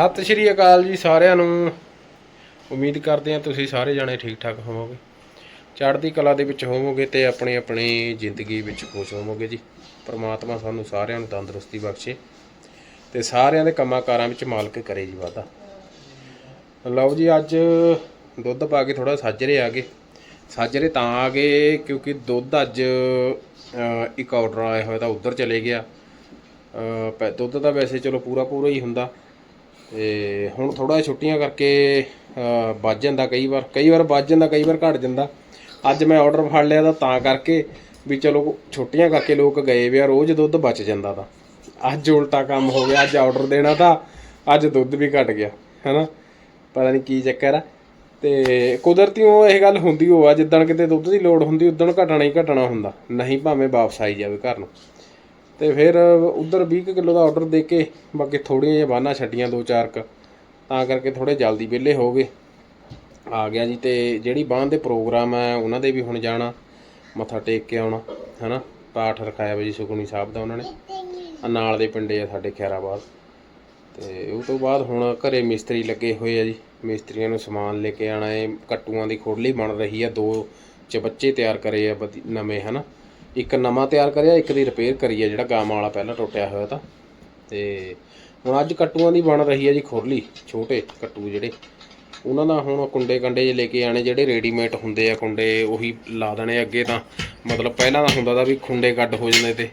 ਸਤਿ ਸ਼੍ਰੀ ਅਕਾਲ ਜੀ ਸਾਰਿਆਂ ਨੂੰ। ਉਮੀਦ ਕਰਦੇ ਹਾਂ ਤੁਸੀਂ ਸਾਰੇ ਜਾਣੇ ਠੀਕ ਠਾਕ ਹੋਵੋਗੇ। ਚੜ੍ਹਦੀ ਕਲਾ ਦੇ ਵਿੱਚ ਹੋਵੋਗੇ ਤੇ ਆਪਣੀ ਆਪਣੀ ਜ਼ਿੰਦਗੀ ਵਿੱਚ ਖੁਸ਼ ਹੋਵੋਗੇ ਜੀ। ਪਰਮਾਤਮਾ ਸਾਨੂੰ ਸਾਰਿਆਂ ਨੂੰ ਤੰਦਰੁਸਤੀ ਬਖਸ਼ੇ ਤੇ ਸਾਰਿਆਂ ਦੇ ਕੰਮਾਂ ਕਾਰਾਂ ਵਿੱਚ ਮਾਲਕ ਕਰੇ ਜੀ ਵਾਦਾ ਲਓ ਜੀ ਅੱਜ ਦੁੱਧ ਪਾ ਕੇ ਥੋੜਾ ਸਾਜਰੇ ਆ ਗਏ। ਸਾਜਰੇ ਤਾਂ ਆ ਗਏ ਕਿਉਂਕਿ ਦੁੱਧ ਅੱਜ ਇੱਕ ਆਰਡਰ ਆਇਆ ਹੋਇਆ ਤਾਂ ਉੱਧਰ ਚਲੇ ਗਿਆ। ਅ, ਦੁੱਧ ਤਾਂ ਵੈਸੇ ਚਲੋ ਪੂਰਾ ਪੂਰਾ ਹੀ ਹੁੰਦਾ। ਤੇ ਹੁਣ ਥੋੜਾ ਛੁੱਟੀਆਂ ਕਰਕੇ ਅ, ਵੱਜ ਜਾਂਦਾ ਕਈ ਵਾਰ ਕਈ ਵਾਰ ਵੱਜ ਜਾਂਦਾ ਕਈ ਵਾਰ ਘਟ ਜਾਂਦਾ। ਅੱਜ ਮੈਂ ਆਰਡਰ ਫੜ ਲਿਆ ਤਾਂ ਤਾਂ ਕਰਕੇ ਵੀ ਚਲੋ ਛੁੱਟੀਆਂ ਕਰਕੇ ਲੋਕ ਗਏ ਵੀ ਆ ਰੋਜ਼ ਦੁੱਧ ਬਚ ਜਾਂਦਾ ਤਾਂ। ਅੱਜ ਉਲਟਾ ਕੰਮ ਹੋ ਗਿਆ ਅੱਜ ਆਰਡਰ ਦੇਣਾ ਤਾਂ ਅੱਜ ਦੁੱਧ ਵੀ ਘਟ ਗਿਆ ਹੈਨਾ? ਪਤਾ ਨਹੀਂ ਕੀ ਚੱਕਰ ਆ। ਤੇ ਕੁਦਰਤੀ ਉਹ ਇਹ ਗੱਲ ਹੁੰਦੀ ਹੋ ਆ ਜਿੱਦਣ ਕਿਤੇ ਦੁੱਧ ਦੀ ਲੋੜ ਹੁੰਦੀ ਉਦਣ ਘਟਣਾ ਹੀ ਘਟਣਾ ਹੁੰਦਾ। ਨਹੀਂ ਭਾਵੇਂ ਵਾਪਸ ਆਈ ਜਾਵੇ ਘਰ ਨੂੰ। ਤੇ ਫਿਰ ਉਧਰ 20 ਕਿਲੋ ਦਾ ਆਰਡਰ ਦੇ ਕੇ ਬਾਕੀ ਥੋੜੀਆਂ ਜਿਹੀਆਂ ਬਾਨਾਂ ਛੱਡੀਆਂ ਦੋ ਚਾਰ ਕ, ਤਾਂ ਕਰਕੇ ਥੋੜੇ ਜਲਦੀ ਵਿਹਲੇ ਹੋ ਗਏ। ਆ ਗਿਆ ਜੀ ਤੇ ਜਿਹੜੀ ਬਾਂਹ ਦੇ ਪ੍ਰੋਗਰਾਮ ਹੈ, ਉਹਨਾਂ ਦੇ ਵੀ ਹੁਣ ਜਾਣਾ, ਮੱਥਾ ਟੇਕ ਕੇ ਆਉਣਾ, ਹੈਨਾ? ਪਾਠ ਰਖਾਇਆ ਵਾ ਜੀ ਸੁਖਣੀ ਸਾਹਿਬ ਦਾ ਉਹਨਾਂ ਨੇ। ਨਾਲ ਦੇ ਪਿੰਡੇ ਆ ਸਾਡੇ ਖੈਰਾਬਾਦ। ਤੇ ਉਹ ਤੋਂ ਬਾਅਦ ਹੁਣ ਘਰੇ ਮਿਸਤਰੀ ਲੱਗੇ ਹੋਏ ਆ ਜੀ। ਮਿਸਤਰੀਆਂ ਨੂੰ ਸਮਾਨ ਲੈ ਕੇ ਆਣਾ ਏ ਕੱਟੂਆਂ ਦੀ ਖੋਲੀ ਬਣ ਰਹੀ ਆ। ਦੋ ਚਬੱਚੇ ਤਿਆਰ ਕਰੇ ਆ ਵਧੀ- ਨਵੇਂ, ਹਨਾ? ਇੱਕ ਨਵਾਂ ਤਿਆਰ ਕਰਿਆ, ਇੱਕ ਦੀ ਰਿਪੇਅਰ ਕਰੀ ਆ, ਜਿਹੜਾ ਗਾਵਾਂ ਵਾਲਾ ਪਹਿਲਾਂ ਟੁੱਟਿਆ ਹੋਇਆ ਤਾਂ। ਤੇ ਹੁਣ ਅੱਜ ਕੱਟੂਆਂ ਦੀ ਬਣ ਰਹੀ ਹੈ ਜੀ ਖੁਰਲੀ, ਛੋਟੇ ਕੱਟੂ ਜਿਹੜੇ। ਉਹਨਾਂ ਦਾ ਹੁਣ ਕੁੰਡੇ ਕੰਡੇ ਜੇ ਲੈ ਕੇ ਆਣੇ ਜਿਹੜੇ ਰੈਡੀਮੇਡ ਹੁੰਦੇ ਆ ਕੁੰਡੇ, ਉਹੀ ਲਾ ਦੇਣੇ ਅੱਗੇ ਤਾਂ। ਮਤਲਬ ਪਹਿਲਾਂ ਤਾਂ ਹੁੰਦਾ ਤਾਂ ਵੀ ਖੁੰਡੇ ਕੱਢ ਹੋ ਜਾਂਦੇ ਤੇ।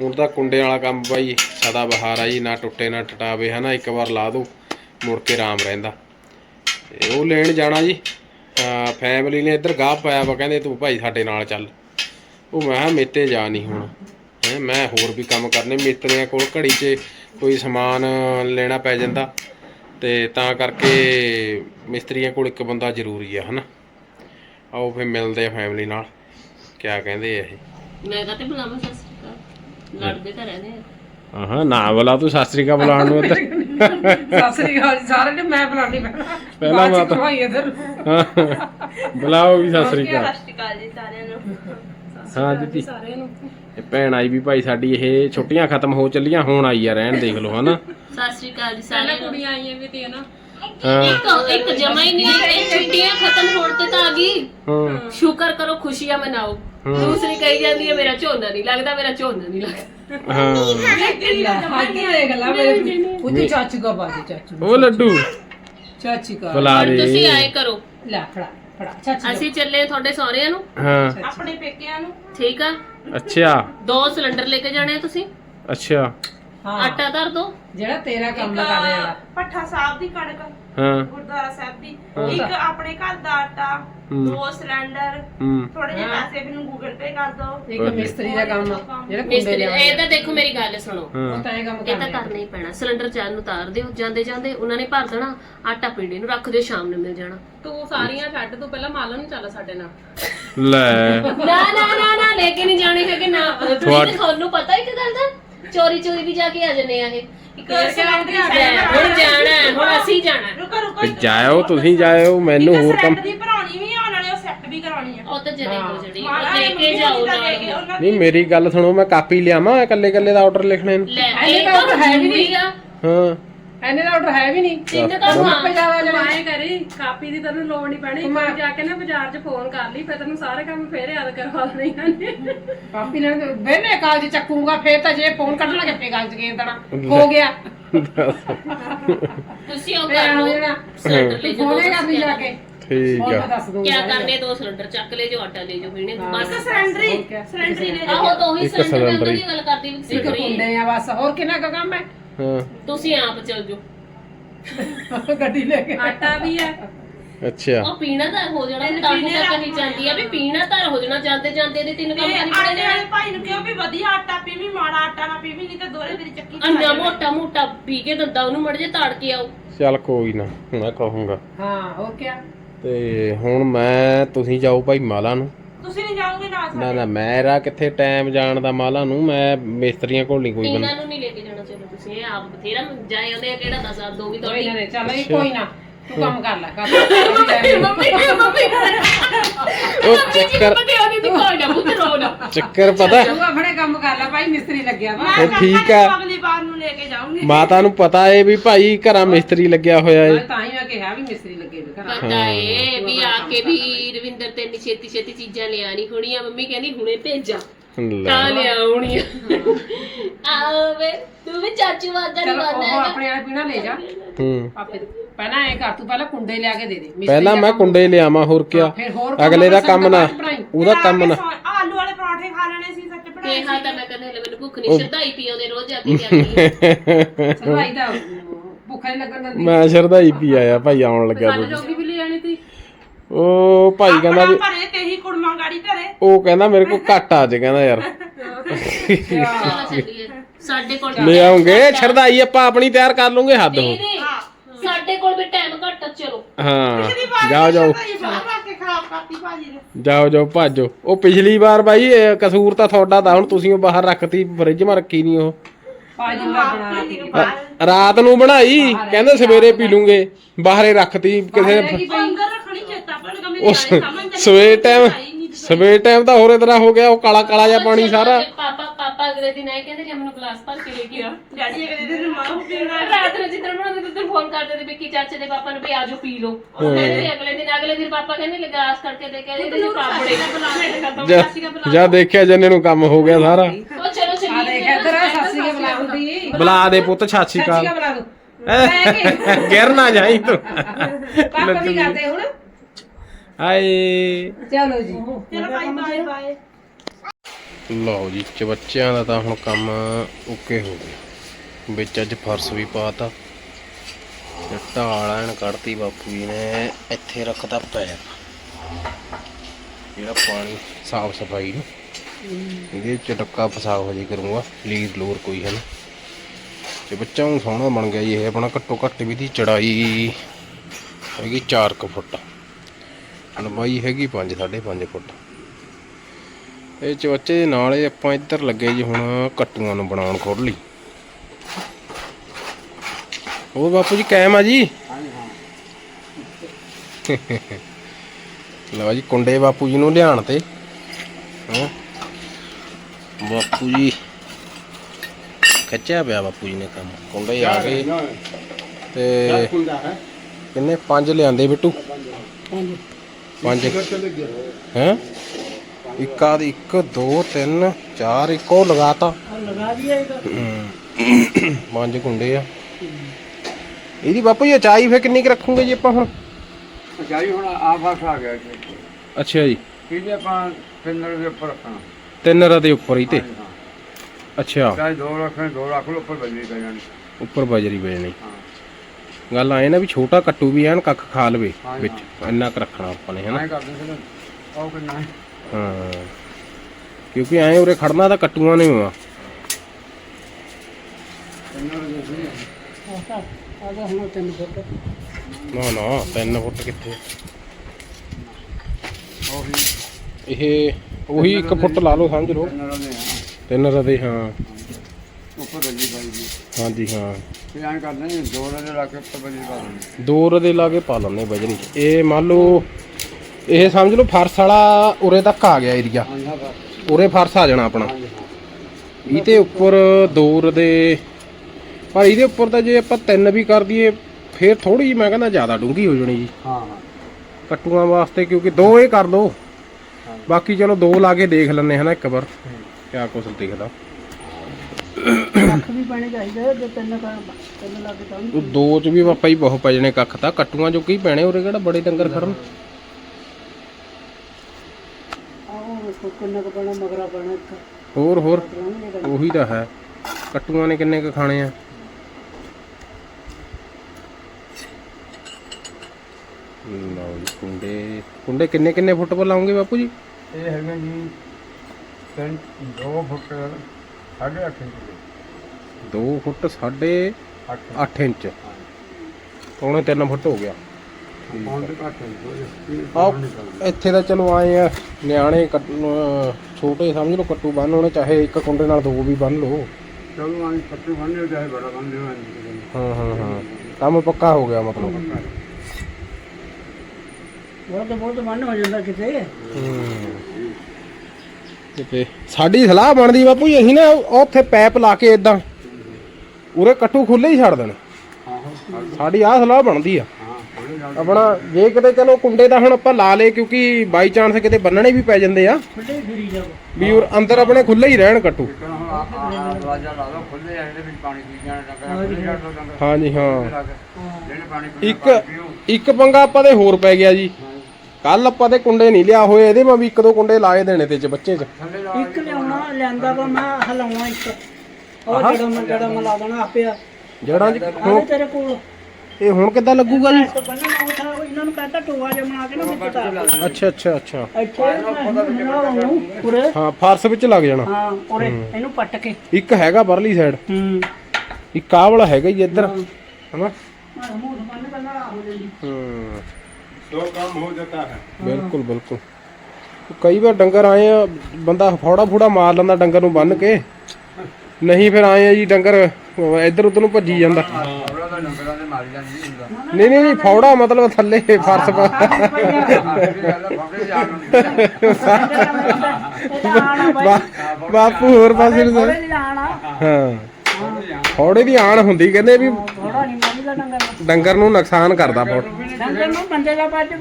ਹੁਣ ਤਾਂ ਕੁੰਡੇ ਵਾਲਾ ਕੰਮ ਬਾਈ, ਸਦਾ ਬਹਾਰ ਆ ਜੀ, ਨਾ ਟੁੱਟੇ, ਨਾ ਟਟਾਵੇ, ਹਨਾ, ਇੱਕ ਵਾਰ ਲਾ ਦੋ ਮੁੜ ਕੇ ਆਰਾਮ ਰਹਿੰਦਾ। ਤੇ ਉਹ ਲੈਣ ਜਾਣਾ ਜੀ। ਫੈਮਿਲੀ ਨੇ ਇੱਧਰ ਗਾਹ ਪਾਇਆ ਵਾ, ਕਹਿੰਦੇ ਤੂੰ ਭਾਈ ਸਾਡੇ ਨਾਲ ਚੱਲ। ਉਹ ਮੈਂ ਕਿਹਾ ਮੇਤੇ ਜਾ ਨਹੀਂ ਹੁਣ। ਹੈ ਮੈਂ ਹੋਰ ਵੀ ਕੰਮ ਕਰਨੇ ਮਿਸਤਰੀਆਂ ਕੋਲ ਘੜੀ 'ਚ ਕੋਈ ਸਮਾਨ ਲੈਣਾ ਪੈ ਜਾਂਦਾ। ਤੇ ਤਾਂ ਕਰਕੇ ਮਿਸਤਰੀਆਂ ਕੋਲ ਇੱਕ ਬੰਦਾ ਜ਼ਰੂਰੀ ਆ ਹਨਾ। ਆਓ ਫੇ ਮਿਲਦੇ ਆ ਫੈਮਿਲੀ ਨਾਲ। ਕਿਆ ਕਹਿੰਦੇ ਆ ਇਹ? ਮੈਂ ਕਹਤੇ ਬੁਲਾਵਾਂ ਸਤਿ ਸ਼੍ਰੀ ਅਕਾਲ। ਲੜਦੇ ਤਾਂ ਰਹਿੰਦੇ ਆ। ਹਾਂ ਨਾ ਬੁਲਾ ਤੂੰ ਸਤਿ ਸ੍ਰੀ ਅਕਾਲ ਬੁਲਾਉਣ ਨੂੰ ਇੱਧਰ। ਸਤਿ ਸ੍ਰੀ ਅਕਾਲ ਨੂੰ ਮੈਂ ਬੁਲਾਣੀ ਪਹਿਲਾਂ ਬਾਅਦ ਚ ਮੈਂ ਕਹਾਈ ਇੱਧਰ। ਬੁਲਾਓ ਵੀ ਸਤਿ ਸ੍ਰੀ ਅਕਾਲ। ਸ਼੍ਰੀ ਅਕਾਲ ਜੀ ਸਾਰਿਆਂ ਨੂੰ। ਹਾਂ ਦਿੱਤੀ ਸਾਰਿਆਂ ਨੂੰ। ਇਹ ਭੈਣ ਆਈ ਵੀ ਭਾਈ ਸਾਡੀ ਇਹ ਛੁੱਟੀਆਂ ਖਤਮ ਹੋ ਚੱਲੀਆਂ ਹੁਣ ਆਈ ਆ ਰਹਿਣ ਦੇਖ ਲਓ ਹਨਾ। ਸਤਿ ਸ਼੍ਰੀ ਅਕਾਲ ਜੀ ਪਹਿਲਾਂ ਸਾਰਿਆਂ ਨੂੰ। ਕੁੜੀਆਂ ਆਈਆਂ ਵੀ ਤੇ ਨਾ। ਹਾਂ। ਇੱਕ ਇੱਕ ਜਮਾ ਹੀ ਨਹੀਂ ਇਹ ਛੁੱਟੀਆਂ ਖਤਮ ਹੋਣ ਤੇ ਤਾਂ ਆ ਗਈ। ਹਾਂ। ਸ਼ੁਕਰ ਕਰੋ ਖੁਸ਼ੀਆਂ ਮਨਾਓ। ਦੂਸਰੀ ਕਹੀ ਜਾਂਦੀ ਹੈ ਮੇਰਾ ਝੋਨਾ ਨਹੀਂ ਲੱਗਦਾ ਮੇਰਾ ਝੋਨਾ ਨਹੀਂ ਲੱਗਦਾ। ਹਾਂ। ਆਗੇ ਇਹ ਗੱਲਾਂ ਮੇਰੇ ਪੁੱਤੀ ਚਾਚੂ ਕਾ ਬਾਜੀ ਚਾਚੂ ਉਹ ਲੱਡੂ। ਚਾਚੀ ਕਾ। ਬੁਲਾ ਹੁਣ ਤੁਸੀਂ ਆਏ ਕਰੋ। ਲੈ ਫੜਾ। ਫੜਾ ਚਾਚੀ ਅਸੀਂ ਚੱਲੇ ਤੁਹਾਡੇ ਸਹੁਰਿਆਂ ਨੂੰ? ਹਾਂ। ਆਪਣੇ ਪੇਕਿਆਂ ਨੂੰ। ਠੀਕ ਆ? ਅੱਛਾ। ਦੋ ਸਿਲੰਡਰ ਲੈ ਕੇ ਜਾਣੇ ਆ ਤੁਸੀਂ? ਅੱਛਾ। ਹਾਂ। ਆਟਾ ਧਰ ਦੋ। ਜਿਹੜਾ ਤੇਰਾ ਕੰਮ ਕਰ ਰਿਹਾ ਪੱਠਾ ਸਾਹਿਬ ਦੀ ਕਣਕ। ਹਾਂ। ਗੁਰਦੁਆਰਾ ਸਾਹਿਬ ਦੀ। ਹਾਂ। ਇੱਕ ਆਪਣੇ ਘਰ ਦਾ ਆਟਾ ਹੂੰ। ਦੋ ਸਿਲੰਡਰ ਹੂੰ। ਥੋੜੇ ਜਿਹੇ ਪੈਸੇ ਮੈਨੂੰ ਗੂਗਲ ਪੇ ਕਰ ਦਿਓ ਇੱਕ ਮਿਸਤਰੀ ਦਾ ਕੰਮ ਜਿਹੜਾ ਕੁੰਡੇ ਮਿਸਤਰੀ ਲਿਆ ਇਹ ਤਾਂ ਦੇਖੋ ਮੇਰੀ ਗੱਲ ਸੁਣੋ। ਹਾਂ। ਉਹ ਤਾਂ ਇਹ ਕੰਮ ਇਹ ਤਾਂ ਕਰਨਾ ਹੀ ਪੈਣਾ। ਸਿਲੰਡਰ ਚਾਰ ਨੂੰ ਉਤਾਰ ਦਿਓ। ਜਾਂਦੇ ਜਾਂਦੇ ਉਹਨਾਂ ਨੇ ਭਰ ਦੇਣਾ। ਆਟਾ ਪੀੜੇ ਨੂੰ ਰੱਖ ਦਿਓ ਸ਼ਾਮ ਨੂੰ ਮਿਲ ਜਾਣਾ। ਤੂੰ ਸਾਰੀਆਂ ਛੱਡ ਤੂੰ ਪਹਿਲਾਂ ਮਾਲਨ ਨੂੰ ਚੱਲ ਸਾਡੇ ਨਾਲ। ਲੈ। ਨਾ ਨਾ ਨਾ ਨਾ ਲੈ ਕੇ ਨਹੀਂ ਜਾਣੇ ਹੈਗੇ ਨਾ। ਤੁਹਾਨੂੰ ਪਤਾ ਇੱਕ ਗੱਲ ਦਾ। ਚੋਰੀ ਚੋਰੀ ਵੀ ਜਾ ਕੇ ਆ ਜੰਨੇ ਆ ਇਹ। ਇੱਕ ਵਾਰ ਸਿਲੰਡਰ ਹੀ ਲੈ, ਹੁਣ ਜਾਣਾ ਹੈ, ਹੁਣ ਅਸੀਂ ਜਾਣਾ। ਹੈ। ਰੁਕੋ ਰੁਕੋ ਤੇ ਜਾਇਓ ਤੁਸੀਂ ਜਾਇਓ ਮੈਨੂੰ ਇੱਕ ਹੋਰ ਕੰਮ ਦੀ ਭਰਾਉਣੀ ਵੀ ਆ ਨਾਲੇ ਉਹ ਸੈੱਟ ਵੀ ਕਰਾਉਣੀ ਆ। ਉਹ ਤਾਂ ਜਦੇ ਹੋ। ਜੜੀ ਉਹ ਮਹਾਰਾਜ ਲੈ ਕੇ ਜਾਓ ਨਾਲ। ਨਹੀਂ ਮੇਰੀ ਗੱਲ ਸੁਣੋ ਮੈਂ ਕਾਪੀ ਲਿਆਵਾਂ ਇਕੱਲੇ ਇਕੱਲੇ ਦਾ ਆਰਡਰ ਲਿਖਣੇ ਨੂੰ? ਲੈ ਇਹਨੇ ਇਹ ਤਾਂ ਹੈ ਵੀ ਆ। ਹਾਂ। ਐਨੇ ਦਾ ਆਰਡਰ ਹੈ ਵੀ ਨਹੀਂ। ਤਿੰਨ ਤਾਂ ਜ਼ਿਆਦਾ ਤੂੰ ਜਣੇ ਆਏ ਕਰੀ ਕਾਪੀ ਦੀ ਤੈਨੂੰ ਲੋੜ ਨਹੀਂ ਪੈਣੀ। ਵਾਰ ਜਾ ਕੇ ਨਾ ਬਾਜ਼ਾਰ 'ਚ ਫੋਨ ਕਰ ਲਈ ਫਿਰ ਤੈਨੂੰ ਸਾਰੇ ਕੰਮ ਫੇਰ ਯਾਦ ਕਰਵਾ ਦੇਣੇ ਨੇ। ਕਾਪੀ ਨੇ ਬਹਿਨੇ ਕਾਗਜ਼ ਚੱਕੂਗਾ ਫੇਰ ਤਾਂ ਜੇ ਫੋਨ ਕੱਢ ਲਾਂਗੇ ਫੇਰ ਕਾਗਜ਼ ਗੇਰ ਦੇਣਾ। ਹੋ ਗਿਆ। ਤੁਸੀਂ ਉਹ ਕਰ ਲਓ। ਜਾਣਾ। ਸਿਲੰਡਰ ਲੈ ਜਾਓ ਜਾ ਕੇ। ਠੀਕ ਆ। ਮੈਂ ਕਿਆ ਕਰਨੇ ਦੋ ਸਿਲੰਡਰ ਚੱਕ ਲੈ ਜੋ ਆਟਾ ਲੈ ਜੋ ਮੀਨੇ ਬਸ। ਸਿਲੰਡਰ। ਹੀ ਸਿਲੰਡਰ ਹੀ ਲੈ ਆਹੋ ਤਾਂ ਉਹੀ ਸਿਲੰਡਰ ਮੈਂ। ਉਹਦੀ ਗੱਲ ਕਰਦੀ ਵੀ ਸਿਲੰਡਰ। ਹੁੰਦੇ ਆ ਬਸ। ਹੋਰ ਕਿੰਨਾ ਕੰਮ ਹੈ? ਹਾਂ। ਤੁਸੀਂ ਆਪ ਚੱਲ ਜਾਓ। ਗੱਡੀ ਲੈ ਕੇ। ਆਟਾ ਵੀ ਹੈ। ਅੱਛਾ। ਉਹ ਪੀਣਾ ਤਾਂ ਹੋ ਜਾਣਾ ਤਾਂ ਹੀ ਤਾਂ ਕਹੀ ਜਾਂਦੀ ਆ ਵੀ ਪੀਣਾ ਤਾਂ ਹੋ ਜਾਣਾ ਜਾਂਦੇ ਜਾਂਦੇ ਦੇ ਤਿੰਨ ਕੰਮ ਤੇ ਨਹੀਂ ਆਟੇ ਪੜੇ ਵਾਲੇ ਭਾਈ ਨੂੰ ਕਿਹਾ ਵੀ ਵਧੀਆ ਆਟਾ ਪੀਵੀ ਮਾੜਾ ਆਟਾ ਨਾ ਪੀਵੀ ਨਹੀਂ ਤਾਂ ਦੋਰੇ ਤੇਰੀ ਚੱਕੀ ਚ ਅੰਨਾ ਮੋਟਾ ਮੋਟਾ ਪੀ ਕੇ ਦੰਦਾ ਉਹਨੂੰ ਮੜ ਜੇ ਤਾੜ ਕੇ ਆਓ। ਚੱਲ ਕੋਈ ਨਾ ਮੈਂ ਕਹੂੰਗਾ। ਹਾਂ ਹੋਰ ਕਿਆ? ਤੇ ਹੁਣ ਮੈਂ ਤੁਸੀਂ ਜਾਓ ਭਾਈ ਮਾਲਾ ਨੂੰ। ਤੁਸੀਂ ਨਹੀਂ ਜਾਓਗੇ ਨਾ ਨਾ ਮੇਰਾ ਕਿੱਥੇ ਟਾਈਮ ਜਾਣ ਦਾ ਮਾਲਾ ਨੂੰ ਮੈਂ ਮਿਸਤਰੀਆਂ ਕੋਲ ਨਹੀਂ ਕੋਈ ਬੰਦਾ। ਇਹਨਾਂ ਨੂੰ ਨਹੀਂ ਲੈ ਕੇ ਜਾਣਾ। ਤੁਸੀਂ ਇਹ ਆਪ ਬਥੇਰਾ ਜਾਏ ਉਹਦੇ ਕਿਹੜਾ ਦੱਸ ਦੋ ਵੀ ਕੋਈ ਤੁਹਾਡੀ ਨਾ ਨਹੀਂ ਚੱਲ ਇਹ ਕੋਈ ਨਾ ਤੂੰ ਕੰਮ ਕਰ ਲੈ ਕਰ ਮੰਮੀ ਮੰਮੀ ਉਹ ਚੱਕਰ ਮੰਮੀ ਉਹਦੀ ਤੂੰ ਕੋਈ ਨਾ ਪੁੱਤ ਰੋ ਨਾ ਚੱਕਰ ਪਤਾ ਤੂੰ ਆਪਣੇ ਕੰਮ ਕਰ ਲੈ ਭਾਈ ਮਿਸਤਰੀ ਲੱਗਿਆ ਵਾ ਉਹ ਠੀਕ ਆ ਅਗਲੀ ਵਾਰ ਨੂੰ ਲੈ ਕੇ ਜਾਊਂਗੀ ਮਾਤਾ ਨੂੰ ਪਤਾ ਏ ਵੀ ਭਾਈ ਘਰਾਂ ਮਿਸਤਰੀ ਲੱਗਿਆ ਹੋਇਆ ਏ ਤਾਂ ਹੀ ਮੈਂ ਕਿਹਾ ਵੀ ਮਿਸਤਰੀ ਲੱਗੇ ਵੇ ਘਰਾਂ ਪਤਾ ਏ ਵੀ ਆ ਕੇ ਵੀ ਰਵਿੰਦਰ ਤੇ ਇੰਨੀ ਛੇਤੀ ਛੇਤੀ ਚੀਜ਼ਾਂ ਲਿਆਣੀ ਹੋਣੀਆਂ ਮੰਮੀ ਕਹਿੰਦੀ ਹੁਣੇ ਭੇਜਾਂ ਲੈ ਤਾਂ ਲਿਆਉਣੀਆਂ ਆਓ ਵੇ ਤੂੰ ਵੀ ਚਾਚੂ ਵਾਗਾ ਚਲੋ ਨਹੀਂ ਉਹ ਬੰਦਾ ਆਪਣੇ ਵਾਲਾ ਪੀਣਾ ਲੈ ਜਾ। ਹੂੰ। ਆਪੇ ਪਹਿਲਾਂ ਐ ਕਰ ਤੂੰ ਪਹਿਲਾਂ ਕੁੰਡੇ ਲਿਆ ਕੇ ਦੇ ਦੇ। ਮਿਸਤਰੀ ਪਹਿਲਾਂ ਦਾ ਮੈਂ ਕੰਮ- ਕੁੰਡੇ ਲਿਆਵਾਂ ਹੋਰ ਕਿਆ? ਫਿਰ ਹੋਰ ਕੰਮ ਅਗਲੇ ਦਾ ਕੰਮ ਨਾ ਬਣਾਈ। ਉਹਦਾ ਕੰਮ ਨਾ। ਆਲੂ ਵਾਲੇ ਪਰੌਂਠੇ ਖਾ ਲੈਣੇ ਸੀ ਸੱਚ ਪੜਾਈ ਕਿਹਾ ਤਾਂ ਮੈਂ ਕਹਿੰਦੇ ਮੈਨੂੰ ਭੁੱਖ ਨਹੀਂ ਸ਼ਰਦਾਈ ਪੀ ਆਉਂਦੇ ਰੋਜ਼ ਆ ਕੇ ਜਾਂਦੀ। ਸਲਾਈ ਦਾ ਭੁੱਖਾ ਨਹੀਂ ਲੱਗਣ ਦਿੰਦੀ। ਮੈਂ ਸ਼ਰਦਾਈ ਪੀ ਆਇਆ ਭਾਈ ਆਉਣ ਤੂੰ ਜੋਗੀ ਵੀ ਲੈ ਜਾਣੀ ਸੀ ਉਹ ਭਾਈ ਕਹਿੰਦਾ ਵੀ ਭਰੇ ਤੇ ਹੀ ਕੁੜਮਾ ਗਾੜੀ ਧਰੇ। ਉਹ ਕਹਿੰਦਾ ਮੇਰੇ ਕੋਲ ਘੱਟ ਆ ਜੇ ਕਹਿੰਦਾ ਯਾਰ। ਚਲੋ ਚੱਲੀਏ। ਸਾਡੇ ਕੋਲ ਲੈ ਆਉਂਗੇ ਸ਼ਰਦਾਈ ਆਪਾਂ ਆਪਣੀ ਤਿਆਰ ਕਰ ਲੂੰਗੇ ਹੱਦ ਹੋ। ਸਾਡੇ ਕੋਲ ਵੀ ਟਾਈਮ ਘੱਟ ਆ, ਚਲੋ। ਹਾਂ ਜਾਓ ਜਾਓ। ਭਾਈ ਬਾਹਰ ਆ ਕੇ ਖਰਾਬ ਕਰਤੀ ਭਾਜੀ ਨੇ। ਜਾਓ ਜਾਓ ਭਾਜੋ। ਉਹ ਪਿਛਲੀ ਵਾਰ ਬਾਈ ਇਹ ਕਸੂਰ ਤਾਂ ਤੁਹਾਡਾ ਤਾਂ ਹੁਣ ਤੁਸੀਂ ਉਹ ਬਾਹਰ ਰੱਖਤੀ ਫਰਿੱਜ 'ਚ ਰੱਖੀ ਨਹੀਂ ਉਹ। ਭਾਜੀ ਮੈਂ ਬਣਾ ਰਾਤ ਨੂੰ ਬਣਾਈ ਕਹਿੰਦੇ ਸਵੇਰੇ ਪੀ ਲੂੰਗੇ। ਬਾਹਰੇ ਰੱਖਤੀ ਕਿਸੇ ਨੇ ਅੰਦਰ ਰੱਖਣੀ ਚੇਤਾ ਭੁੱਲ ਗਿਆ ਮੇਰੇ ਉਹ ਸ- ਸਵੇਰ ਟਾਈਮ ਸਵੇਰ ਟਾਈਮ ਤਾਂ ਹੋਰ ਤਰ੍ਹਾਂ ਹੋ ਗਿਆ ਉਹ ਕਾਲਾ ਕਾਲਾ ਜਿਹਾ ਪਾਣੀ ਸਾਰਾ। ਪਾਪਾ ਪਾਪਾ ਅਗਲੇ ਦਿਨ ਆਏ ਕਹਿੰਦੇ ਜੀ ਮੈਨੂੰ ਗਲਾਸ ਭਰ ਕੇ ਲੈ ਕੇ ਆ ਡੈਡੀ ਇੱਕ ਦਿਨ ਮਾਂ ਪੀਣਾ ਰਾਤ ਨੂੰ ਜਿੱਦਣ ਬਣਾਉਂਦੇ ਤੇ ਤੂੰ ਫੋਨ ਕਰਦੇ ਤੇ ਵਿੱਕੀ ਚਾਚੇ ਦੇ ਪਾਪਾ ਨੂੰ ਵੀ ਆਜੋ ਪੀ ਲਓ। ਉਹ ਕਹਿੰਦੇ ਵੀ ਅਗਲੇ ਦਿਨ ਅਗਲੇ ਦਿਨ ਪਾਪਾ ਕਹਿੰਦੇ ਲਗਾਸ ਕਰਕੇ ਦੇ ਕੇ ਇਹਦੇ ਚ ਪਾਪੜੇ ਜਾ- ਜਾ ਦੇਖਿਆ ਜੰਨੇ ਨੂੰ ਕੰਮ ਹੋ ਗਿਆ ਸਾਰਾ। ਉਹ ਚਲੋ ਆ ਚੱਲੀਏ ਦੇਖ ਇੱਧਰ ਸਾਸੀ ਕੇ ਬੁਲਾ ਹੁੰਦੀ ਬੁਲਾ ਦੇ ਪੁੱਤ ਛਾਛੀ ਸੱਚੀ ਕਾਲ। ਕਾ ਬੁਲਾ ਦੂੰ। ਗਿਰ ਨਾ ਜਾਈ ਤੂੰ। ਪਾਪਾ ਕੀ ਕਰਦੇ ਹੁਣ। ਹਾਏ। ਚਲੋ ਜੀ। ਚਲੋ ਬਾਈ ਬਾਏ ਬਾਏ। ਲਓ ਜੀ ਚਵੱਚਿਆਂ ਦਾ ਤਾਂ ਹੁਣ ਕੰਮ ਓਕੇ ਹੋ ਗਿਆ। ਵਿੱਚ ਅੱਜ ਫਰਸ਼ ਵੀ ਪਾਤਾ ਤੇ ਢਾਲ ਐਨ ਕੱਢਤੀ ਬਾਪੂ ਜੀ ਨੇ ਇੱਥੇ ਰੱਖਤਾ ਪੈਪ। ਜਿਹੜਾ ਪਾਣੀ ਸਾਫ਼ ਸਫ਼ਾਈ ਨੂੰ ਇਹਦੇ ਚ ਡੱਕਾ ਫਸਾ ਹੋ ਜੇ ਕਰੂੰਗਾ ਲੀਰ ਲੋਰ ਕੋਈ ਹੈ ਨਾ। ਤੇ ਬੱਚਾ ਨੂੰ ਸੋਹਣਾ ਬਣ ਗਿਆ ਜੀ ਇਹ ਆਪਣਾ ਘੱਟੋ ਘੱਟ ਵੀ ਦੀ ਚੜਾਈ ਹੈਗੀ 4 ਕੁ ਫੁੱਟ। ਲੰਬਾਈ ਹੈਗੀ 5 5.5 ਫੁੱਟ। ਇਹ ਚਵੱਚੇ ਦੇ ਨਾਲ ਹੀ ਆਪਾਂ ਇੱਧਰ ਲੱਗੇ ਜੀ ਹੁਣ ਕੱਟੂਆਂ ਨੂੰ ਬਣਾਉਣ ਖੋਲ ਲਈ ਉਹ ਬਾਪੂ ਜੀ ਕਾਇਮ ਆ ਜੀ? ਲਓ ਜੀ ਕੁੰਡੇ ਬਾਪੂ ਜੀ ਨੂੰ ਲਿਆਣ ਤੇ। ਬਾਪੂ ਜੀ ਖੱਚਿਆ ਪਿਆ ਬਾਪੂ ਜੀ ਨੇ ਕੰਮ। ਕੁੰਡੇ ਆ ਗਏ ਤੇ ਕਿੰਨੇ? ਪੰਜ ਲਿਆਂਦੇ ਬਿੱਟੂ। ਪੰਜ। ਹੈ? ਇੱਕ ਆਦ 1 2 3 4 ਇੱਕ ਉਹ ਲਗਾਤਾ। ਲਗਾ ਦਿਆ ਪੰਜ ਕੁੰਡੇ ਆ। ਇਹਦੀ ਬਾਪੂ ਜੀ ਅਚਾਈ ਫੇ ਕਿੰਨੀ ਕੁ ਰੱਖੂਗੇ ਜੀ ਆਪਾਂ ਹੁਣ? ਅਚਾਈ ਹੁਣ ਆ ਫਸ ਆ ਗਿਆ ਜੀ। ਅੱਛਾ ਜੀ। ਇਹਦੇ ਆਪਾਂ ਪਿੰਨਰ ਦੇ ਉੱਪਰ ਰੱਖਣਾ। ਤਿੰਨ ਰਦੇ ਉੱਪਰ ਹੀ ਤੇ? ਅੱਛਾ। ਚਾਹੇ ਦੋ ਰੱਖਣੇ ਦੋ ਰੱਖ ਲਓ ਉੱਪਰ ਬਜਰੀ ਪੈ ਜਾਣੀ। ਉੱਪਰ ਬਜਰੀ ਵੇਚਣੀ ਹਾਂ। ਗੱਲ ਆਏ ਨਾ ਵੀ ਛੋਟਾ ਕੱਟੂ ਵੀ ਐਨ ਕੱਖ ਖਾ ਲਵੇ ਵਿੱਚ ਇੰਨਾ ਕੁ ਰੱਖਣਾ ਆਪਾਂ ਨੇ ਹਨਾ? ਹੈ? ਕਿਉਂਕਿ ਐਂ ਉਰੇ ਖੜਨਾ ਤਾਂ ਕੱਟੂਆਂ ਨੇ ਹੋਆ ਨਾ ਨਾ 3 ਫੁੱਟ ਕਿੱਥੇ? ਉਹ। ਵੀ ਇਹ ਉਹੀ 1 ਫੁੱਟ ਲਾ ਲਓ ਸਮਝ ਲਓ। ਤਿੰਨ ਰਦੇ ਹਾਂ। ਉੱਪਰ ਬਜਰੀ ਪਾਈ ਜੀ। ਹਾਂਜੀ ਹਾਂ। ਐਂ ਕਰਦੇ ਨੇ ਦੋ ਲਾ ਕੇ ਪਾ ਦੋ ਲਾ ਕੇ ਪਾ ਬਜਰੀ 'ਚ। ਇਹ ਮੰਨ ਲਓ ਇਹ ਸਮਝ ਲਓ ਫਰਸ਼ ਵਾਲਾ ਉਰੇ ਤੱਕ ਆ ਗਿਆ ਏਰੀਆ ਹਾਂ ਹਾਂ ਬਸ। ਉਰੇ ਫਰਸ਼ ਆ ਜਾਣਾ ਆਪਣਾ। ਹਾਂਜੀ ਹਾਂ। ਇਹਦੇ ਉੱਪਰ ਦੋ ਰਦੇ ਪਰ ਇਹਦੇ ਉੱਪਰ ਤਾਂ ਜੇ ਆਪਾਂ ਤਿੰਨ ਵੀ ਕਰ ਦਈਏ ਫੇਰ ਥੋੜੀ ਜਿਹੀ ਮੈਂ ਕਹਿੰਦਾ ਜ਼ਿਆਦਾ ਡੂੰਗੀ ਹੋ ਜਾਣੀ ਜੀ। ਹਾਂ ਹਾਂ। ਕੱਟੂਆਂ ਵਾਸਤੇ ਕਿਉਂਕਿ ਦੋ ਇਹ ਕਰ ਲਓ। ਬਾਕੀ ਚਲੋ ਦੋ ਲਾ ਕੇ ਦੇਖ ਲੈਂਦੇ ਹਨਾ ਇੱਕ ਵਾਰ। ਕਿਆ ਕੁਛ ਦਿਖਦਾ। ਉਹ ਦੋ ਚ ਵੀ ਪਾਪਾ ਹੀ ਬਹੁਤ ਪੈ ਜਣੇ ਕੱਖ ਤਾਂ ਕੱਟੂਆਂ ਜੋ ਕੀ ਪੈਣੇ ਉਰੇ ਕਿਹੜਾ ਬੜੇ ਡੰਗਰ ਖੜਨ? ਹੋਰ ਹੋਰ। ਉਹੀ ਤਾਂ ਹੈ। ਕੱਟੂਆਂ ਨੇ ਕਿੰਨੇ ਕ ਖਾਣੇ ਆ? ਲਓ ਜੀ ਕੁੰਡੇ। ਕੁੰਡੇ ਕਿੰਨੇ ਕਿੰਨੇ ਫੁੱਟ ਪਰ ਲਾਉਂਗੇ ਬਾਪੂ ਜੀ? ਇਹ ਹੈਗੇ ਜੀ ਤਿੰਨ ਦੋ ਫੁੱਟ ਸਾਢੇ ਅੱਠ ਇੰਚ 2 ਫੁੱਟ ਸਾਢੇ ਅੱਠ 8 ਇੰਚ। ਪੌਣੇ 3 ਫੁੱਟ ਹੋ ਗਿਆ। ਪੌਂਡ ਘੱਟ ਹੈ। ਆਹ ਇੱਥੇ ਤਾਂ ਚਲੋ ਆਏ ਆ ਨਿਆਣੇ ਛੋਟੇ ਸਮਝ ਲਓ ਕੱਟੂ ਬੰਨ ਹੋਣੇ ਚਾਹੇ ਇੱਕ ਕੁੰਡੇ ਨਾਲ ਦੋ ਵੀ ਬੰਨ ਲਓ। ਚਲੋ ਆਂ ਪੱਟੂ ਬੰਨ੍ਹ ਲਿਓ ਚਾਹੇ ਬੜਾ ਬੰਨ੍ਹ ਲਿਓ ਐਂ ਨਹੀਂ ਹਾਂ ਹਾਂ ਹਾਂ। ਕੰਮ ਪੱਕਾ ਹੋ ਗਿਆ ਮਤਲਬ। ਬਹੁਤ ਬਹੁਤ ਮਨ ਹੋ ਜਾਂਦਾ ਕਿਤੇ। ਤੇ ਫੇ ਸਾਡੀ ਸਲਾਹ ਬਣਦੀ ਬਾਪੂ ਜੀ ਅਸੀਂ ਨਾ ਉੱਥੇ ਪੈਪ ਲਾ ਕੇ ਇਦਾਂ ਉਰੇ ਕੱਟੂ ਖੁੱਲੇ ਹੀ ਛੱਡ ਦੇਣ। ਸਾਡੀ ਆਹ ਸਲਾਹ ਬਣਦੀ ਆ। ਆਪਣਾ ਜੇ ਕਿਤੇ ਚਲੋ ਕੁੰਡੇ ਦਾ ਹੁਣ ਆਪਾਂ ਲਾ ਲੇ ਕਿਉਂਕਿ ਬਾਈ ਚਾਂਸ ਕਿਤੇ ਬੰਨਣੇ ਵੀ ਪੈ ਜਾਂਦੇ ਆ। ਖੁੱਲੇ ਫਿਰੀ ਜਾਓ ਵੀ ਉਰ ਅੰਦਰ ਆਪਣੇ ਖੁੱਲੇ ਹੀ ਰਹਿਣ ਕੱਟੂ। ਹੁਣ ਲਾ ਦੋ ਖੁੱਲੇ ਇਹਦੇ ਵਿੱਚ ਪਾਣੀ ਪੀ ਜਾਣਾ ਡੰਗਰ ਹਾਂਜੀ, ਹਾਂ। ਇੱਕ ਇੱਕ ਪੰਗਾ ਆਪਾਂ ਦੇ ਹੋਰ ਪੈ ਗਿਆ ਜੀ। ਕੱਲ ਆਪਾਂ ਦੇ ਕੁੰਡੇ ਨਹੀਂ ਲਿਆ ਹੋਏ, ਇਹਦੇ ਮੈਂ ਵੀ ਇੱਕ ਦੋ ਕੁੰਡੇ ਲਾਏ ਦੇਣੇ ਤੇ ਚ ਬੱਚੇ ਚ। ਇੱਕ ਲਿਆਉਣਾ, ਲਿਆਂਦਾ ਵਾ, ਮੈਂ ਹਲਾਉਣਾ ਇੱਕ। ਉਹ ਜਿਹੜਾ ਮੈਂ ਜਿਹੜਾ ਮੈਂ ਲਾ ਦੇਣਾ ਆਪੇ ਆ। ਜੜਾਂ ਚ ਆਲੇ ਤੇਰੇ ਕੋਲ। ਇਹ ਹੁਣ ਕਿੱਦਾਂ ਲੱਗੂਗਾ ਜੀ? ਇੱਕ ਬੰਨਣਾ ਉਠਾ ਇਹਨਾਂ ਨੂੰ ਕਹਿੰਦਾ ਟੋਆ ਜਿਹਾ ਬਣਾ ਕੇ ਨਾ ਵਿੱਚ ਤਾਂ। ਅੱਛਾ ਅੱਛਾ ਅੱਛਾ। ਇੱਥੇ ਨਾ ਉਹਨੂੰ ਪੂਰੇ। ਹਾਂ ਫਰਸ ਵਿੱਚ ਲੱਗ ਜਾਣਾ। ਹਾਂ ਉਰੇ ਇਹਨੂੰ ਪੱਟ ਕੇ। ਇੱਕ ਹੈਗਾ ਪਰਲੀ ਸਾਈਡ ਹੂੰ। ਇੱਕ ਆਹ ਵਾਲਾ ਹੈਗਾ ਜੀ ਇੱਧਰ। ਹਨਾ? ਮੂੰਹ ਬੰਨ ਬੰਨਾ ਹੋ ਜਾਂਦੀ। ਹੂੰ। ਦੋ ਕੰਮ ਹੋ ਜਾਂਦਾ ਹੈ। ਬਿਲਕੁਲ ਬਿਲਕੁਲ। ਕਈ ਵਾਰ ਡੰਗਰ ਆਏ ਆ ਬੰਦਾ ਫੌੜਾ ਫੂੜਾ ਮਾਰ ਲੈਂਦਾ ਡੰਗਰ ਨੂੰ ਬੰਨ ਕੇ। ਨਹੀਂ ਫਿਰ ਆਏ ਆ ਜੀ ਡੰਗਰ, ਇੱਧਰ ਉੱਧਰ ਨੂੰ ਭੱਜੀ ਜਾਂਦਾ। ਥੋੜਾ ਤਾਂ ਡੰਗਰਾਂ ਦੇ ਮਾਰੀ ਜਾਂਦੀ ਹੁੰਦਾ ਨਹੀਂ ਨਹੀਂ ਨਹੀਂ, ਫੌੜਾ ਮਤਲਬ ਥੱਲੇ, ਫਰਸ ਪਾ। ਬਾਪੂ ਹੋਰ ਪਾਸੇ ਨੂੰ ਥੋੜੇ ਹਾਂ। ਫੌੜੇ ਦੀ ਆਣ ਹੁੰਦੀ, ਕਹਿੰਦੇ ਵੀ ਡੰਗਰ ਨੂੰ। ਨੁਕਸਾਨ ਕਰਦਾ ਫੌੜ ਡੰਗਰ ਨੂੰ ਬੰਦੇ ਦਾ ਪੱਜ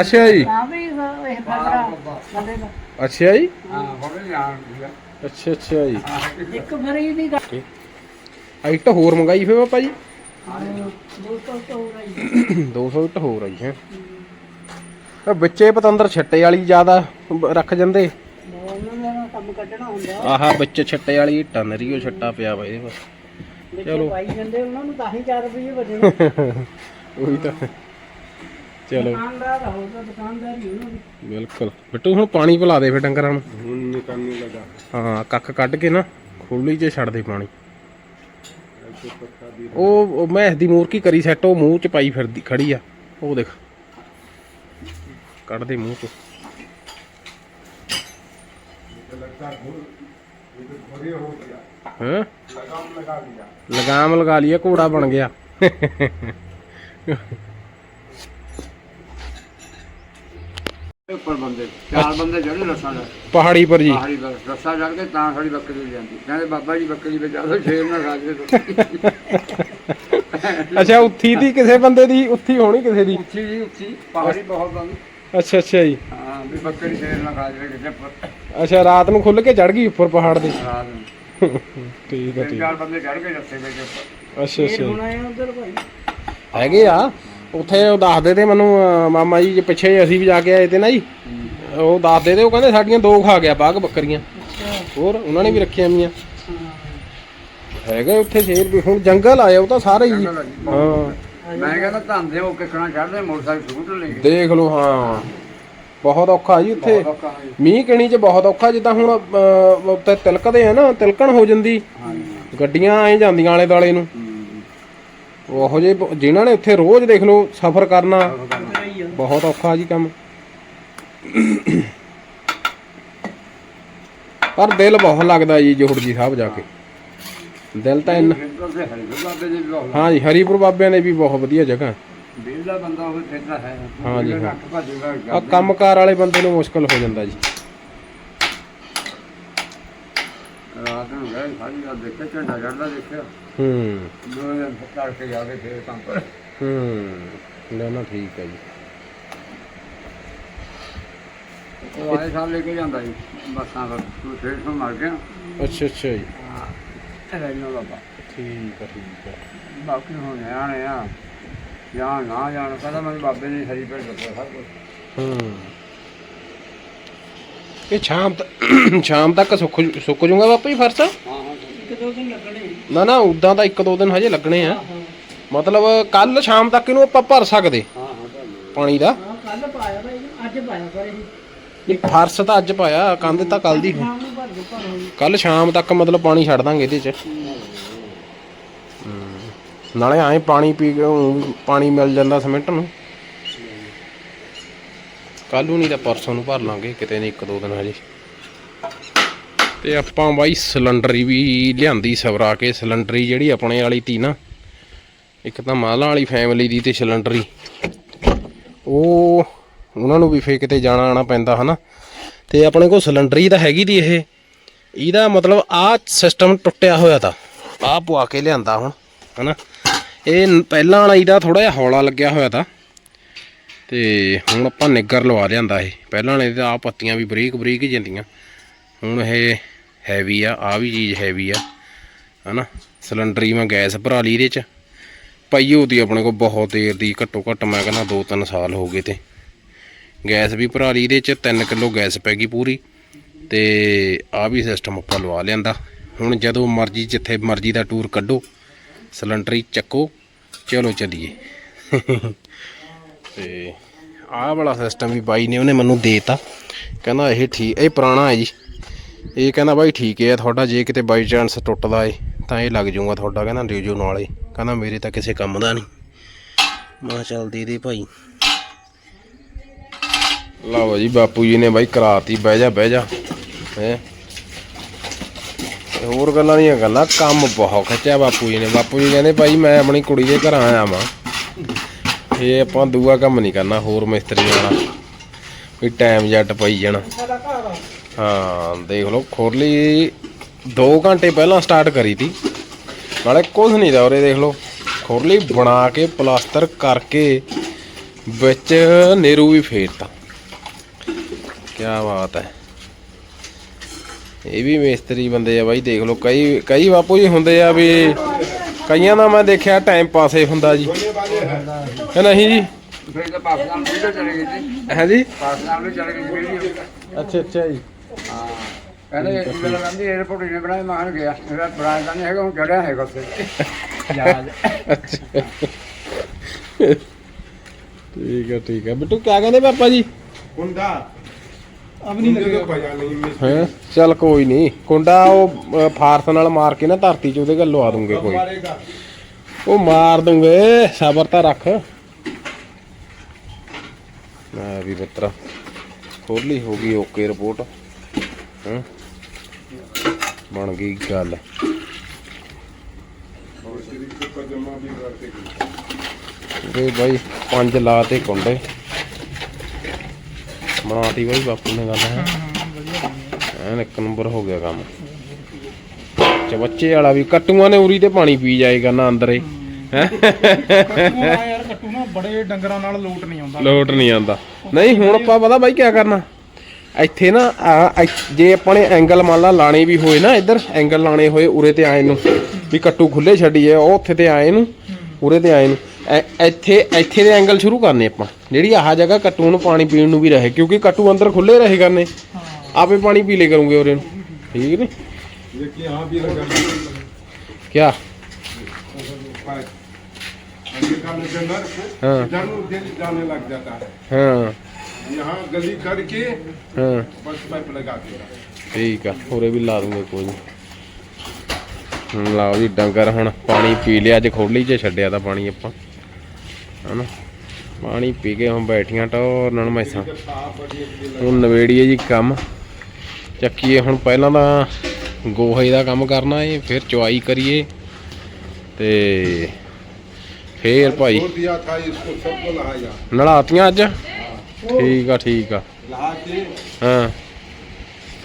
ਅੱਛਾ ਜੀ। ਹਾਂ ਵੀ ਇਹ ਬੰਦੇ ਦਾ ਅੱਛਾ ਜੀ ਹਾਂ ਫੋੜੇ ਜਾਣ ਅੱਛਾ ਅੱਛਾ ਜੀ। ਇੱਕ ਫਰੀ ਦੀ ਗੱਲ ਇੱਟ ਹੋਰ ਮੰਗਾਈ ਫੇ ਪਾਪਾ ਜੀ। ਦੋਸਤੋ ਤੋਂ ਹੋ ਰਹੀ 200 ਇੱਟ ਹੋਰ ਆਈ ਹੈ। ਇਹ ਵਿੱਚੇ ਪਤੰਦਰ ਛੱਟੇ ਵਾਲੀ ਜ਼ਿਆਦਾ ਰੱਖ ਜਾਂਦੇ। ਉਹਨਾਂ ਦਾ ਕੰਮ ਕੱਢਣਾ ਹੁੰਦਾ। ਆਹਾ ਵਿੱਚ ਛੱਟੇ ਵਾਲੀ ਇੱਟਾਂ ਨਰੀਓ ਛੱਟਾ ਪਿਆ ਵਾ ਇਹਦੇ ਵਿੱਚ ਪਾਈ ਜਾਂਦੇ ਉਹਨਾਂ ਨੂੰ 10000 ਰੁਪਏ ਵਜਣੇ। ਉਹੀ ਤਾਂ। ਚਲੋ। ਦੁਕਾਨਦਾਰ ਹੋਊਗਾ ਦੁਕਾਨਦਾਰ ਹੀ ਉਹਨਾਂ ਦੀ। ਬਿਲਕੁਲ। ਬਿੱਟੂ ਹੁਣ ਪਾਣੀ ਪਿਲਾ ਦੇ ਫੇ ਡੰਗਰਾਂ ਨੂੰ। ਹੁਣ ਨਿਕਲਣੇ ਲੱਗਾ। ਹਾਂ ਕੱਖ ਕੱਢ ਕੇ ਨਾ ਖੋਲੀ 'ਚ ਛੱਡ ਦੇ ਪਾਣੀ। ਉਹ ਉਹ ਮੈਸ ਦੀ ਮੂਰਕੀ ਕਰੀ ਸੈੱਟ ਉਹ ਮੂੰਹ 'ਚ ਪਾਈ ਫਿਰਦੀ ਖੜੀ ਆ। ਉਹ ਦੇਖ। ਕੱਢ ਦੇ ਮੂੰਹ 'ਚ। ਹਾਂ ਲਗਾਮ ਲਗਾ ਲਿਆ। ਘੋੜਾ ਬਣ ਗਿਆ। ਉੱਪਰ ਬੰਦੇ ਚਾਰ ਬੰਦੇ ਜਿਹੜੇ ਰੱਸਾ ਦਾ ਪਹਾੜੀ ਪਰ ਜੀ। ਪਹਾੜੀ ਦਾ ਰੱਸਾ ਚੜ ਕੇ ਤਾਂ ਸਾਡੀ ਬੱਕਰੀ ਜਾਂਦੀ। ਕਹਿੰਦੇ ਬਾਬਾ ਜੀ ਬੱਕਰੀ ਵਿੱਚ ਆਦੋ ਸ਼ੇਰ ਨਾ ਖਾ ਜੇ ਅੱਛਾ ਉੱਥੀ ਦੀ ਕਿਸੇ ਬੰਦੇ ਦੀ ਉੱਥੀ ਹੋਣੀ ਕਿਸੇ ਦੀ? ਉੱਚੀ ਜੀ ਉੱਚੀ ਪਹਾੜੀ ਬਹੁਤ ਬੰਦ ਅੱਛਾ ਅੱਛਾ ਜੀ। ਹਾਂ ਵੀ ਬੱਕਰੀ ਸ਼ੇਰ ਨਾ ਖਾ ਜੇ ਕਿਸੇ ਪਰ ਅੱਛਾ ਰਾਤ ਨੂੰ ਖੁੱਲ ਕੇ ਚੜ ਗਈ ਉੱਪਰ ਪਹਾੜ ਦੇ ਰਾਤ ਨੂੰ। ਠੀਕ ਹੈ ਠੀਕ ਚਾਰ ਬੰਦੇ ਚੜ ਕੇ ਰੱਸੇ ਵਿੱਚ ਉੱਪਰ। ਅੱਛਾ ਅੱਛਾ। ਹੁਣ ਆਏ ਉਧਰ ਭਾਈ। ਹੈਗੇ ਆ। ਉੱਥੇ ਉਹ ਦੱਸਦੇ ਤੇ ਮੈਨੂੰ ਅਹ, ਮਾਮਾ ਜੀ ਜੇ ਪਿੱਛੇ ਅਸੀਂ ਵੀ ਜਾ ਕੇ ਆਏ ਤੇ ਨਾ ਜੀ ਉਹ ਦੱਸਦੇ ਤੇ ਉਹ ਕਹਿੰਦੇ ਸਾਡੀਆਂ ਦੋ ਖਾ ਗਿਆ ਬਾਗ ਬੱਕਰੀਆਂ। ਹੋਰ ਉਹਨਾਂ ਨੇ ਵੀ ਰੱਖੀਆਂ ਮੀਆਂ ਹੈਗੇ ਉੱਥੇ ਸ਼ੇਰ ਵੀ ਹੁਣ ਜੰਗਲ ਆਇਆ ਉਹ ਤਾਂ ਸਾਰੇ ਹੀ। ਹਾਂ। ਮੈਂ ਕਹਿੰਦਾ ਧੰਦੇ ਉਹ ਕਿਸਣਾ ਚੜਦੇ ਮੋਟਰਸਾਈਕਲ ਸਕੂਟਰ ਲੈ ਕੇ। ਦੇਖ ਲਓ ਹਾਂ। ਬਹੁਤ ਔਖਾ ਜੀ ਉੱਥੇ। ਬਹੁਤ ਔਖਾ ਹੈ। ਮੀਂਹ ਕਿਣੀ ਚ ਬਹੁਤ ਔਖਾ ਜਿੱਦਾਂ ਹੁਣ ਅਹ, ਉੱਤੇ ਤਿਲਕਦੇ ਆ ਨਾ ਤਿਲਕਣ ਹੋ ਜਾਂਦੀ। ਹਾਂਜੀ। ਗੱਡੀਆਂ ਐ ਜਾਂਦੀਆਂ ਆਲੇ ਦਾਲੇ ਨੂੰ। ਉਹੋ ਜੇ ਜਿਨ੍ਹਾਂ ਨੇ ਉੱਥੇ ਰੋਜ਼ ਦੇਖ ਲਓ ਸਫ਼ਰ ਕਰਨਾ। ਬਹੁਤ ਔਖਾ ਜੀ ਕੰਮ। ਪਰ ਦਿਲ ਬਹੁਤ ਲੱਗਦਾ ਜੀ ਜੋੜ ਜੀ ਸਾਹਿਬ ਜਾ ਕੇ। ਦਿਲ ਤਾਂ ਇੰਨਾ ਫਿਰ ਹਾਂ ਜੀ ਹਰੀਪੁਰ ਬਾਬਿਆਂ ਦੇ ਵੀ ਬਹੁਤ ਵਧੀਆ ਜਗ੍ਹਾ। ਬੇਲਾ ਬੰਦਾ ਉਹ ਫਿਰਦਾ ਹੈ। ਹਾਂ। ਭੱਜੇਗਾ ਆ ਕੰਮਕਾਰ ਵਾਲੇ ਬੰਦੇ ਨੂੰ ਮੁਸ਼ਕਲ ਹੋ ਜਾਂਦਾ ਜੀ। ਸਾਰੀ ਰਾਤ ਦੇਖਿਆ ਝੰਡਾ ਚੜਦਾ ਦੇਖਿਆ। ਹੂੰ। ਦੋ ਦਿਨ ਤੜ ਕੇ ਜਾ ਕੇ ਫੇਰ ਕੰਮ ਪਰ ਹੂੰ। ਨਾ ਨਾ ਠੀਕ ਹੈ ਜੀ। ਉਹ ਆਏ ਸਾਲ ਲੈ ਕੇ ਜਾਂਦਾ ਜੀ ਬੱਸਾਂ ਦਾ ਤੂੰ ਫੇਰ ਤੋਂ ਮਰ ਗਿਆ। ਅੱਛਾ ਅੱਛਾ ਜੀ। ਰੈਨੋ ਬਾਬਾ। ਠੀਕ ਹੈ ਠੀਕ ਹੈ। ਬਾਕੀ ਹੁਣ ਨਿਆਣੇ ਆ ਜਾਂ ਨਾ ਜਾਣ ਕਹਿੰਦਾ ਮੈਨੂੰ ਬਾਬੇ ਨੇ ਹਰੀ ਪੇੜ ਦੱਸਿਆ ਸਭ ਕੁਝ ਹੂੰ। ਇਹ ਸ਼ਾਮ ਤੱਕ ਸ਼ਾਮ ਤੱਕ ਸੁੱਕ ਸੁੱਕ ਜੂਗਾ ਬਾਪਾ ਜੀ ਫਰਸ਼ ਹਾਂ ਹਾਂ ਇੱਕ ਦੋ ਦਿਨ ਲੱਗਣੇ ਨਾ ਨਾ ਉਦਾਂ ਤਾਂ ਇੱਕ ਦੋ ਦਿਨ ਹਜੇ ਲੱਗਣੇ ਆ। ਮਤਲਬ ਕੱਲ ਸ਼ਾਮ ਤੱਕ ਇਹਨੂੰ ਆਪਾਂ ਭਰ ਸਕਦੇ। ਹਾਂ ਹਾਂ ਤੁਹਾਨੂੰ ਪਾਣੀ ਦਾ। ਹਾਂ ਕੱਲ ਪਾਇਆ ਭਾਈ ਅੱਜ ਪਾਇਆ ਪਰ ਇਹ। ਨਹੀਂ ਫਰਸ਼ ਤਾਂ ਅੱਜ ਪਾਇਆ ਕੰਧ ਤਾਂ ਕੱਲ ਦੀ। ਸ਼ਾਮ ਨੂੰ ਭਰ ਦੋ ਭਰ ਹੋਈ। ਕੱਲ ਸ਼ਾਮ ਤੱਕ ਮਤਲਬ ਪਾਣੀ ਛੱਡ ਦਾਂਗੇ ਇਹਦੇ ਚ। ਨਾਲੇ ਐਂ ਪਾਣੀ ਪੀ ਕੇ ਊਂ ਪਾਣੀ ਮਿਲ ਜਾਂਦਾ ਸਿਮੈਂਟ ਨੂੰ। ਕੱਲ ਨੂੰ ਨਹੀਂ ਤਾਂ ਪਰਸੋਂ ਨੂੰ ਭਰ ਲਾਂਗੇ ਕਿਤੇ ਨਹੀਂ ਇੱਕ ਦੋ ਦਿਨ ਹਜੇ। ਤੇ ਆਪਾਂ ਬਾਈ ਸਿਲੰਡਰੀ ਵੀ ਲਿਆਂਦੀ ਸਵਰਾ ਕੇ, ਸਿਲੰਡਰੀ ਜਿਹੜੀ ਆਪਣੇ ਵਾਲੀ ਤੀ ਨਾ, ਇੱਕ ਤਾਂ ਮਾਲਾਂ ਵਾਲੀ ਫੈਮਿਲੀ ਦੀ ਤੇ ਸਿਲੰਡਰੀ। ਉਹ ਉਹਨਾਂ ਨੂੰ ਵੀ ਫੇਰ ਕਿਤੇ ਜਾਣਾ ਆਣਾ ਪੈਂਦਾ ਹਨਾ। ਤੇ ਆਪਣੇ ਕੋਲ ਸਿਲੰਡਰੀ ਤਾਂ ਹੈਗੀ ਦੀ ਇਹ। ਇਹਦਾ ਮਤਲਬ ਆਹ ਸਿਸਟਮ ਟੁੱਟਿਆ ਹੋਇਆ ਤਾਂ, ਆਹ ਪਵਾ ਕੇ ਲਿਆਂਦਾ ਹੁਣ, ਹਨਾ। ਇਹ ਪਹਿਲਾਂ ਵਾਲਾ ਇਹਦਾ ਥੋੜਾ ਜਿਹਾ ਹੌਲਾ ਲੱਗਿਆ ਹੋਇਆ ਤਾਂ। ਤੇ ਹੁਣ ਆਪਾਂ ਨਿੱਗਰ ਲਵਾ ਲਿਆਂਦਾ ਇਹ। ਪਹਿਲਾਂ ਵਾਲੇ ਤਾਂ ਆ ਪੱਤੀਆਂ ਵੀ ਬਰੀਕ ਬਰੀਕ ਹੀ ਜਾਂਦੀਆਂ। ਹੁਣ ਇਹ ਹੈਵੀ ਆ ਆ ਵੀ ਚੀਜ਼ ਹੈਵੀ ਆ, ਹਨਾ? ਹੀ ਮੈਂ ਗੈਸ ਭਰਾ ਲਈ ਇਹਦੇ ਚ। ਪਈ ਹੋਤੀ ਆਪਣੇ ਕੋਲ ਬਹੁਤ ਦੇਰ ਦੀ ਘੱਟੋ ਘੱਟ ਮੈਂ ਕਹਿੰਦਾ 2-3 ਸਾਲ ਹੋ ਗਏ ਤੇ। ਗੈਸ ਵੀ ਭਰਾ ਲਈ ਇਹਦੇ ਚ 3 ਕਿਲੋ ਗੈਸ ਪੈ ਗਈ ਪੂਰੀ। ਤੇ ਆ ਵੀ ਸਿਸਟਮ ਆਪਾਂ ਲਵਾ ਲਿਆਂਦਾ। ਹੁਣ ਜਦੋਂ ਮਰਜ਼ੀ, ਜਿੱਥੇ ਮਰਜ਼ੀ ਦਾ ਟੂਰ ਕੱਢੋ, ਸਿਲੰਡਰ ਹੀ ਚੱਕੋ, ਚਲੋ ਚਲੀਏ। ਤੇ ਆਹ ਵਾਲਾ ਸਿਸਟਮ ਵੀ ਬਾਈ ਨੇ ਉਹਨੇ ਮੈਨੂੰ ਦੇਤਾ। ਕਹਿੰਦਾ ਇਹ ਠੀਕ, ਇਹ ਪੁਰਾਣਾ ਹੈ ਜੀ। ਇਹ ਕਹਿੰਦਾ ਬਾਈ ਠੀਕ ਹੈ, ਤੁਹਾਡਾ ਜੇ ਕਿਤੇ ਬਾਈ ਚਾਂਸ ਟੁੱਟਦਾ ਏ, ਤਾਂ ਇਹ ਲੱਗ ਜਾਊਗਾ ਤੁਹਾਡਾ, ਕਹਿੰਦਾ ਲੈ ਨਾਲ ਹੀ ਕਹਿੰਦਾ ਮੇਰੇ ਤਾਂ ਕਿਸੇ ਕੰਮ ਦਾ ਨਹੀਂ। ਮੈਂ ਚੱਲ ਦੇ ਦੇ ਭਾਈ। ਲਓ ਜੀ, ਬਾਪੂ ਜੀ ਨੇ ਬਾਈ ਕਰਾਤੀ, ਬਹਿ ਜਾ ਬਹਿ ਜਾ। ਹੈ? ਹੋਰ ਗੱਲਾਂ ਦੀਆਂ ਗੱਲਾਂ, ਕੰਮ ਬਹੁਤ ਖਿੱਚਿਆ ਬਾਪੂ ਜੀ ਨੇ। ਬਾਪੂ ਜੀ ਕਹਿੰਦੇ, ਭਾਈ ਮੈਂ ਆਪਣੀ ਕੁੜੀ ਦੇ ਘਰ ਆਇਆ ਵਾਂ। ਇਹ ਆਪਾਂ ਦੂਆ ਕੰਮ ਨਹੀਂ ਕਰਨਾ, ਹੋਰ ਮਿਸਤਰੀਆਂ ਵਾਲਾ। ਵੀ ਟਾਈਮ ਜੱਟ ਪਈ ਜਾਣਾ। ਹਾਂ ਦੇਖ ਲਓ ਖੋਰਲੀ 2 ਘੰਟੇ ਪਹਿਲਾਂ ਸਟਾਰਟ ਕਰੀ ਤੀ। ਨਾਲੇ ਕੁਝ ਨਹੀਂ ਦਾ ਉਰੇ ਦੇਖ ਲਓ। ਖੋਰਲੀ ਬਣਾ ਕੇ ਪਲਾਸਟਰ ਕਰਕੇ ਵਿੱਚ ਨੇਰੂ ਵੀ ਫੇਰਤਾ। ਕੀ ਬਾਤ ਹੈ। ਇਹ ਵੀ ਮਿਸਤਰੀ ਬੰਦੇ ਆ ਬਾਈ ਦੇਖ ਲਓ। ਕਈ ਕਈ ਬਾਪੂ ਜੀ ਹੁੰਦੇ ਆ ਵੀ ਕਈਆਂ ਦਾ ਮੈਂ ਦੇਖਿਆ ਟਾਈਮ ਪਾਸੇ ਹੁੰਦਾ ਜੀ। ਹੈ ਨਹੀਂ ਜੀ? ਫਿਰ ਤਾਂ ਪਾਕਿਸਤਾਨ ਵੀਡੀਓ ਚਲੇ ਗਈ ਸੀ ਹੈ ਜੀ? ਪਾਕਿਸਤਾਨ ਨੂੰ ਚਲੇ ਵੀਡੀਓ ਅੱਛਾ ਅੱਛਾ ਜੀ। ਕਹਿੰਦੇ ਇਹ ਗੱਲ ਕਹਿੰਦੀ 에어ਪੋਰਟ ਨੇ ਬਣਾਇਆ ਮੈਂ ਗਿਆ। ਮੇਰਾ ਬਣਾਇਆ ਤਾਂ ਨਹੀਂ ਹੈਗਾ ਹੁਣ ਚੜਿਆ ਹੈਗਾ ਉੱਥੇ। ਯਾਦ। ਠੀਕ ਹੈ ਠੀਕ ਹੈ ਬਿੱਟੂ ਕਿਆ ਕਹਿੰਦੇ ਪਾਪਾ ਜੀ? ਕੁੰਡਾ। ਅਬ ਚੱਲ ਕੋਈ ਨਹੀਂ ਕੁੰਡਾ ਉਹ ਫਾਰਸ ਨਾਲ ਮਾਰ ਕੇ ਨਾ ਧਰਤੀ 'ਚ ਉਹਦੇ ਗੱਲ ਲਵਾ ਦੂੰਗੇ ਕੋਈ। ਉਹ ਮਾਰ ਦੂੰਗੇ। ਸਬਰ ਤਾਂ ਰੱਖ। ਮੈਂ ਵੀ ਮਿੱਤਰਾ ਖੋਲੀ ਹੋ ਗਈ ਓਕੇ ਰਿਪੋਰਟ। ਹਾਂ? ਬਣ ਗਈ ਗੱਲ। ਇਹ ਬਾਈ ਪੰਜ ਲਾ ਤੇ ਕੁੰਡੇ। ਬਣਾਤੀ ਬਾਈ ਬਾਪੂ ਨੇ ਗੱਲ ਹੈ? ਐਨ ਇੱਕ ਹੋ ਗਿਆ ਕੰਮ। ਚਵੱਚੇ ਵਾਲਾ ਵੀ ਕਟੂਆਂ ਨੇ ਉਰੀ ਤੇ ਪਾਣੀ ਪੀ ਜਾਏਗਾ ਨਾ ਅੰਦਰੇ ਹੈ? ਯਾਰ ਕਟੂ ਬੜੇ ਡੰਗਰਾਂ ਨਾਲ ਲੋਟ ਨਹੀਂ ਆਉਂਦਾ। ਲੋਟ ਨਹੀਂ ਆਉਂਦਾ। ਨਹੀਂ ਹੁਣ ਆਪਾਂ ਪਤਾ ਬਾਈ ਕੀ ਕਰਨਾ? ਇੱਥੇ ਨਾ ਜੇ ਆਪਾਂ ਨੇ ਐਂਗਲ ਮੰਨ ਲਾ ਲਾਣੇ ਵੀ ਹੋਏ ਨਾ ਇੱਧਰ ਐਂਗਲ ਲਾਣੇ ਹੋਏ ਉਰੇ ਤੇ ਆਏ ਨੂੰ ਵੀ ਕੱਟੂ ਖੁੱਲੇ ਛੱਡੀਏ ਉਹ ਉੱਥੇ ਤੇ ਆਏ ਨੂੰ ਉਰੇ ਤੇ ਆਏ ਨੂੰ। ਇੱਥੇ ਇੱਥੇ ਦੇ ਐਂਗਲ ਸ਼ੁਰੂ ਕਰਨੇ ਆਪਾਂ ਜਿਹੜੀ ਆਹ ਜਗ੍ਹਾ ਕੱਟੂ ਨੂੰ ਪਾਣੀ ਪੀਣ ਨੂੰ ਵੀ ਰਹੇ ਕਿਉਂਕਿ ਕੱਟੂ ਅੰਦਰ ਖੁੱਲੇ ਰਹੇ ਕਰਨੇ ਆਪੇ ਪਾਣੀ ਪੀ ਲੇ ਕਰੂੰਗੇ ਉਰੇ ਨੂੰ। ਠੀਕ ਨੇ? ਕੀ ਆ ਵੀ ਲਗਾ ਕੀ ਹਾਂ। ਜਾਨੂੰ ਦਿਲ ਜਾਣੇ ਲੱਗ ਜਾਂਦਾ। ਹੈ ਹਾਂ। यहाँ गली करके ਹਾਂ बस पाइप लगा देगा ਠੀਕ ਆ ਉਰੇ ਵੀ ਲਾ ਦੂੰਗੇ ਕੋਈ ਨਹੀਂ ਹੁਣ ਲਾਓ ਜੀ ਡੰਗਰ ਹੁਣ ਪਾਣੀ ਪੀ ਲਿਆ ਅੱਜ ਖੋਲੀ 'ਚ ਛੱਡਿਆ ਤਾਂ ਪਾਣੀ ਆਪਾਂ ਹਨਾ ਪਾਣੀ ਪੀ ਕੇ ਹੁਣ ਬੈਠੀਆਂ ਟੋਰਨ ਮੈਸਾਂ ਹੁਣ ਨਵੇੜੀਏ ਜੀ ਕੰਮ ਚੱਕੀਏ ਹੁਣ ਪਹਿਲਾਂ ਤਾਂ ਗੋਹੇ ਦਾ ਕੰਮ ਕਰਨਾ ਏ ਫਿਰ ਚੁਆਈ ਕਰੀਏ ਤੇ ਫੇਰ ਭਾਈ छोड़ दिया था इसको सबको नहाया ਨਲਾਤੀਆਂ ਅੱਜ ਠੀਕ ਆ ਠੀਕ ਆ नहा के ਹਾਂ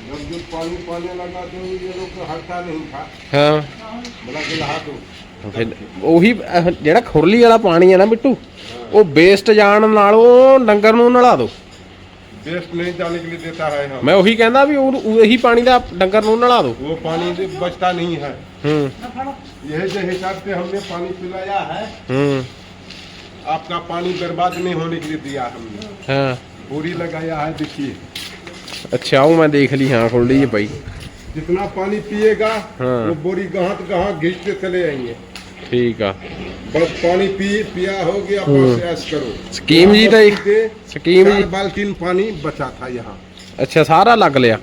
जब जो पानी पाने लगा तो ये लोग हटता नहीं था ਹਾਂ बोला कि नहा दो ਫਿਰ ਉਹੀ ਅਹ ਜਿਹੜਾ ਖੁਰਲੀ ਵਾਲਾ ਪਾਣੀ ਹੈ ਨਾ ਬਿੱਟੂ ਉਹ ਵੇਸਟ ਜਾਣ ਨਾਲੋਂ ਡੰਗਰ ਨੂੰ ਨਲਾ ਦਿਓ वेस्ट नहीं जाने के लिए देता है हम ਮੈਂ ਉਹੀ ਕਹਿੰਦਾ ਵੀ ਉਹ ਉਹੀ ਪਾਣੀ ਦਾ ਡੰਗਰ ਨੂੰ ਨਲਾ ਦਿਓ वो पानी से बचता नहीं है ਹੂੰ यही जो हिसाब से हमने पानी पिलाया है ਹੂੰ आपका पानी बर्बाद नहीं होने के लिए दिया हमने ਹਾਂ बोरी लगाया है देखिए ਅੱਛਾ ਉਹ ਮੈਂ ਦੇਖ ਲਈ ਹਾਂ ਖੁਰਲੀ ਜੀ ਪਈ जितना पानी पिएगा हाँ। वो बोरी गहाँ तो गहाँ घींचते चले आएंगे ਠੀਕ ਆ बस पानी पी पिया हो गया बस ऐश करो ਸਕੀਮ ਜੀ ਤਾਂ ਇੱਕ- से ਸਕੀਮ चार ਜੀ बाल्टीन पानी बचा था यहाँ ਅੱਛਾ ਸਾਰਾ ਲੱਗ ਲਿਆ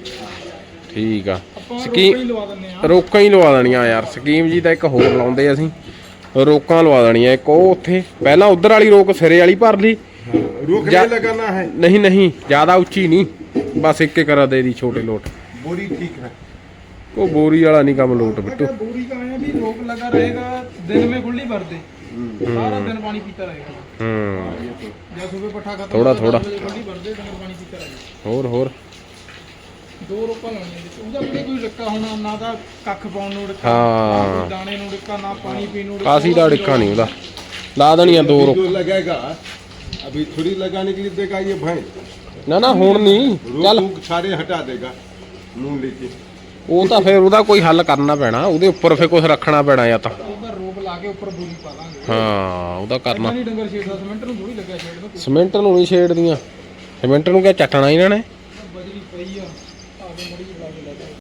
ਠੀਕ ਆ ਆਪਾਂ ਸਕੀਮ ਰੋਕਾਂ ਹੀ ਲਵਾ ਦਿੰਨੇ ਆ ਰੋਕਾਂ ਹੀ ਲਵਾ ਦੇਣੀਆਂ ਯਾਰ ਸਕੀਮ ਜੀ ਤਾਂ ਇੱਕ ਹੋਰ ਲਾਉਂਦੇ ਅਸੀਂ ਰੋਕਾਂ ਲਵਾ ਦੇਣੀਆਂ ਇੱਕ ਉਹ ਉੱਥੇ ਪਹਿਲਾਂ ਉਧਰ ਵਾਲੀ ਰੋਕ ਸਿਰੇ ਵਾਲੀ ਭਰ ਲਈ रोक जा- नहीं लगाना है ਨਹੀਂ ਨਹੀਂ ਜ਼ਿਆਦਾ ਉੱਚੀ ਨਹੀਂ ਬਸ ਇੱਕ ਇੱਕ ਕਰਾ ਦੇ ਦੀ ਛੋਟੇ ਲੋਟ बोरी ठीक है ਉਹ ਬੋਰੀ ਵਾਲਾ ਨਹੀਂ ਕੰਮ ਲੋਟ ਬਿੱਟੂ बूढ़ी का आया भी रोक लगा रहेगा दिन में खुली भर दे ਸਾਰਾ ਦਿਨ ਪਾਣੀ ਪੀਤਾ ਰਹੇਗਾ ਹੂੰ ਜਾਂ ਸਵੇਰ ਪੱਠਾ ਖਤਮ ਥੋੜ੍ਹਾ- ਥੋੜ੍ਹਾ। ਵੱਡੀ ਵਰਦੇ ਡੰਗਰ ਪਾਣੀ ਪੀਤਾ ਰਹੇਗਾ ਹੋਰ ਹੋਰ ਦੋ ਰੋਪਾ ਲਾਉਣੀਆਂ ਵਿੱਚ ਉਹਦਾ ਵੀ ਕੋਈ ਡਿੱਕਾ ਹੋਣਾ ਨਾ ਤਾਂ ਕੱਖ ਪਾਉਣ ਨੂੰ ਡਿੱਕਾ ਹਾਂ। ਨਾ ਕੋਈ ਦਾਣੇ ਨੂੰ ਡਿੱਕਾ ਨਾ ਪਾਣੀ ਪੀਣ ਨੂੰ ਡਿੱਕਾ ਕਾਸੀ ਦਾ ਡਿੱਕਾ ਨਹੀਂ ਉਹਦਾ ਲਾ ਦੇਣੀਆਂ ਦੋ ਰੋ जो लगेगा अभी थोड़ी लगाने के लिए देगा ये भैंस ਨਾ ਨਾ ਹੁਣ ਨਹੀਂ ਚੱਲ रोग सारे हटा देगा मुंह लेके ਉਹ ਤਾਂ ਫਿਰ ਉਹਦਾ ਕੋਈ ਹੱਲ ਕਰਨਾ ਪੈਣਾ ਉਹਦੇ ਉੱਪਰ ਫਿਰ ਕੁਝ ਰੱਖਣਾ ਪੈਣਾ ਜਾਂ ਤਾਂ ਉਹਦਾ ਰੋਪ ਲਾ ਕੇ ਉੱਪਰ ਬੋਰੀ ਪਾ ਦਾਂਗੇ ਹਾਂ ਉਹਦਾ ਕਰਨਾ ਨਹੀਂ ਡੰਗਰ ਛੇੜਦਾ ਸਿਮੈਂਟ ਨੂੰ ਥੋੜੀ ਲੱਗਿਆ ਛੇੜਦਾ ਸਿਮੈਂਟ ਨੂੰ ਨਹੀਂ ਛੇੜਦੀਆਂ ਸਿਮੈਂਟ ਨੂੰ ਕਿਆ ਚੱਟਣਾ ਇਹਨਾਂ ਨੇ